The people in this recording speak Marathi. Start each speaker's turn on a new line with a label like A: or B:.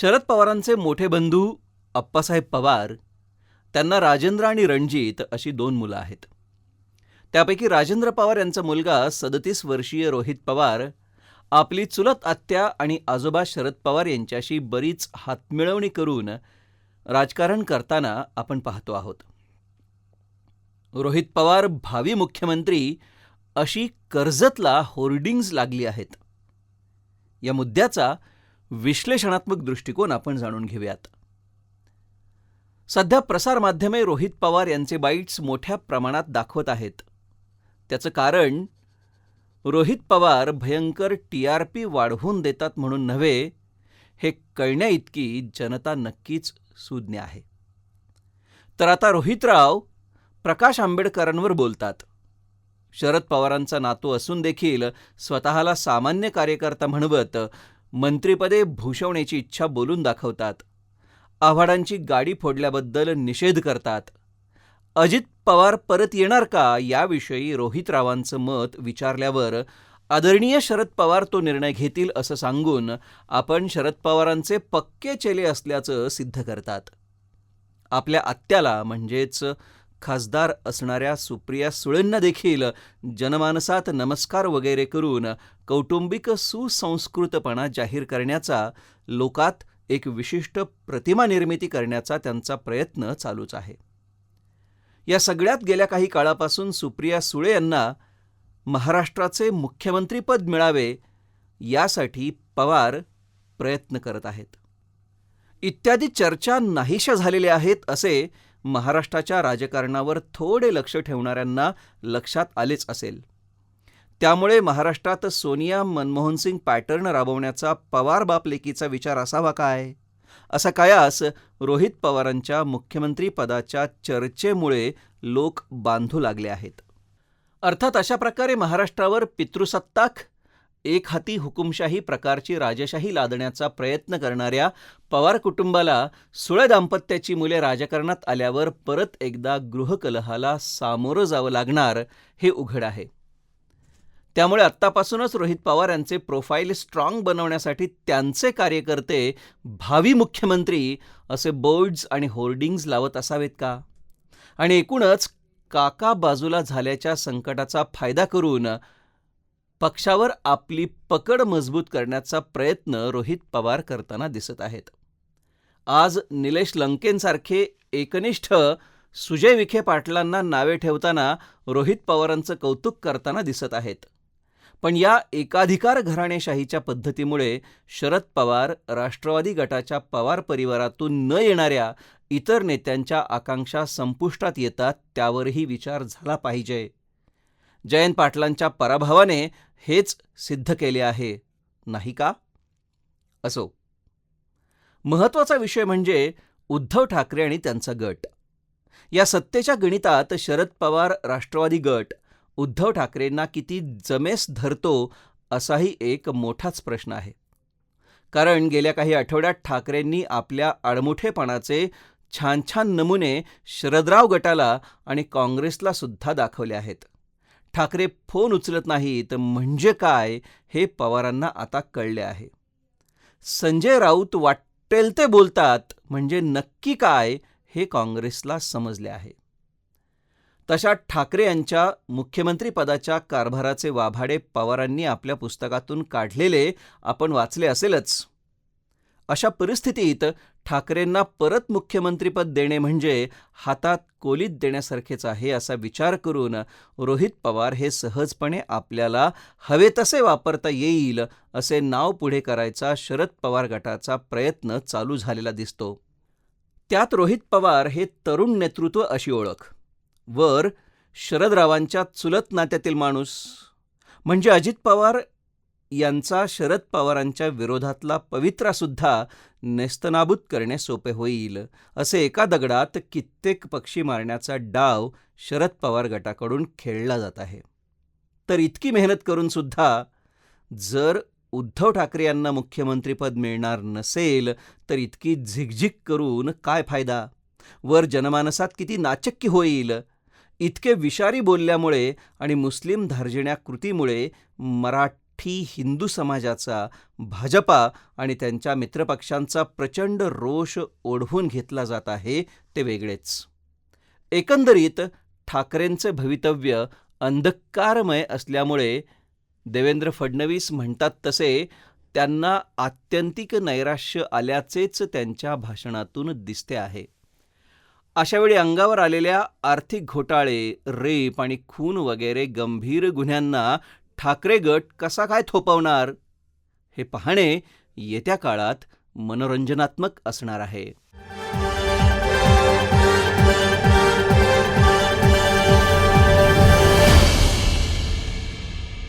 A: शरद पवारांचे मोठे बंधू अप्पासाहेब पवार त्यांना राजेंद्र आणि रणजित अशी दोन मुलं आहेत. त्यापैकी राजेंद्र पवार यांचा मुलगा सदतीस वर्षीय रोहित पवार आपली चुलत आत्या आणि आजोबा शरद पवार यांच्याशी बरीच हातमिळवणी करून राजकारण करताना आपण पाहतो आहोत. रोहित पवार भावी मुख्यमंत्री अशी कर्जतला होर्डिंग्ज लागली आहेत. या मुद्द्याचा विश्लेषणात्मक दृष्टिकोन आपण जाणून घेऊयात. सध्या प्रसारमाध्यमे रोहित पवार यांचे बाईट्स मोठ्या प्रमाणात दाखवत आहेत. त्याचं कारण रोहित पवार भयंकर टी आर पी वाढवून देतात म्हणून नव्हे हे कळण्याइतकी जनता नक्कीच सुज्ञ आहे. तर आता रोहितराव प्रकाश आंबेडकरांवर बोलतात. शरद पवारांचा नातू असून देखील स्वतःला सामान्य कार्यकर्ता म्हणवत मंत्रिपदे भूषवण्याची इच्छा बोलून दाखवतात. आव्हाडांची गाडी फोडल्याबद्दल निषेध करतात. अजित पवार परत येणार का याविषयी रोहितरावांचं मत विचारल्यावर आदरणीय शरद पवार तो निर्णय घेतील असं सांगून आपण शरद पवारांचे पक्के चेले असल्याचं सिद्ध करतात. आपल्या आत्याला म्हणजेच खासदार असणाऱ्या सुप्रिया सुळेंना देखील जनमानसात नमस्कार वगैरे करून कौटुंबिक सुसंस्कृतपणा जाहीर करण्याचा लोकात एक विशिष्ट प्रतिमा निर्मिती करण्याचा त्यांचा प्रयत्न चालूच आहे. या सगळ्यात गेल्या काही काळापासून सुप्रिया सुळे यांना महाराष्ट्राचे मुख्यमंत्रीपद मिळावे यासाठी पवार प्रयत्न करत आहेत. इत्यादी चर्चा नाहीशा झालेल्या आहेत असे महाराष्ट्राच्या राजकारणावर थोडे लक्ष ठेवणाऱ्यांना लक्षात आलेच असेल. त्यामुळे महाराष्ट्रात सोनिया मनमोहनसिंग पॅटर्न राबवण्याचा पवार बापलेकीचा विचार असावा काय? असा कायास रोहित पवारांच्या मुख्यमंत्रीपदाच्या चर्चेमुळे लोक बांधू लागले आहेत. अर्थात अशा प्रकारे महाराष्ट्रावर पितृसत्ताक एक हाती हुकुमशाही प्रकारची राजशाही लादण्याचा प्रयत्न करणाऱ्या पवार कुटुंबाला सुळे दाम्पत्याची मुले राजकारणात आल्यावर परत एकदा गृहकलहाला सामोरं जावं लागणार हे उघड आहे. त्यामुळे आत्तापासूनच रोहित पवार यांचे प्रोफाईल स्ट्रॉंग बनवण्यासाठी त्यांचे कार्यकर्ते भावी मुख्यमंत्री असे बोर्ड्स आणि होर्डिंग्ज लावत असावेत का? आणि एकूणच काका बाजूला झाल्याच्या संकटाचा फायदा करून पक्षावर आपली पकड मजबूत करण्याचा प्रयत्न रोहित पवार करताना दिसत आहेत. आज निलेश लंकेंसारखे एकनिष्ठ सुजय विखे पाटलांना नावे ठेवताना रोहित पवारांचं कौतुक करताना दिसत आहेत. पण या एकाधिकार घराणेशाहीच्या पद्धतीमुळे शरद पवार राष्ट्रवादी गटाच्या पवार परिवारातून न येणाऱ्या इतर नेत्यांच्या आकांक्षा संपुष्टात येतात त्यावरही विचार झाला पाहिजे. जयंत पाटलांच्या पराभवाने हेच सिद्ध केले आहे. नाही का? असो. महत्त्वाचा विषय म्हणजे उद्धव ठाकरे आणि त्यांचा गट. या सत्तेच्या गणितात शरद पवार राष्ट्रवादी गट उद्धव ठाकरेंना किती जमेस धरतो असाही एक मोठाच प्रश्न आहे. कारण गेल्या काही आठवड्यात ठाकरेंनी आपल्या आडमुठेपणाचे छान छान नमुने शरदराव गटाला आणि काँग्रेसला सुद्धा दाखवले आहेत. ठाकरे फोन उचलत नाहीत म्हणजे काय हे पवारांना आता कळले आहे. संजय राऊत वाटेल ते बोलतात म्हणजे नक्की काय हे काँग्रेसला समजले आहे. तशा ठाकरे यांच्या मुख्यमंत्रीपदाच्या कारभाराचे वाभाडे पवारांनी आपल्या पुस्तकातून काढलेले आपण वाचले असेलच. अशा परिस्थितीत ठाकरेंना परत मुख्यमंत्रीपद देणे म्हणजे हातात कोलीत देण्यासारखेच आहे असा विचार करून रोहित पवार हे सहजपणे आपल्याला हवे तसे वापरता येईल असे नाव पुढे करायचा शरद पवार गटाचा प्रयत्न चालू झालेला दिसतो. त्यात रोहित पवार हे तरुण नेतृत्व अशी ओळख. वर शरदरावांच्या चुलत नात्यातील माणूस. म्हणजे अजित पवार यांचा शरद पवारांच्या विरोधातला पवित्रासुद्धा नेस्तनाबूत करणे सोपे होईल असे एका दगडात कित्येक पक्षी मारण्याचा डाव शरद पवार गटाकडून खेळला जात आहे. तर इतकी मेहनत करूनसुद्धा जर उद्धव ठाकरे यांना मुख्यमंत्रीपद मिळणार नसेल तर इतकी झिकझिक करून काय फायदा? वर जनमानसात किती नाचक्की होईल? इतके विषारी बोलल्यामुळे आणि मुस्लिम धार्जिण्या कृतीमुळे मराठा मराठी हिंदू समाजाचा भाजपा आणि त्यांच्या मित्रपक्षांचा प्रचंड रोष ओढवून घेतला जात आहे ते वेगळेच. एकंदरीत ठाकरेंचे भवितव्य अंधकारमय असल्यामुळे देवेंद्र फडणवीस म्हणतात तसे त्यांना आत्यंतिक नैराश्य आल्याचेच त्यांच्या भाषणातून दिसते आहे. अशावेळी अंगावर आलेल्या आर्थिक घोटाळे रेप आणि खून वगैरे गंभीर गुन्ह्यांना ठाकरे गट कसा काय थोपवणार? हे पाहणे येत्या काळात मनोरंजनात्मक असणार आहे.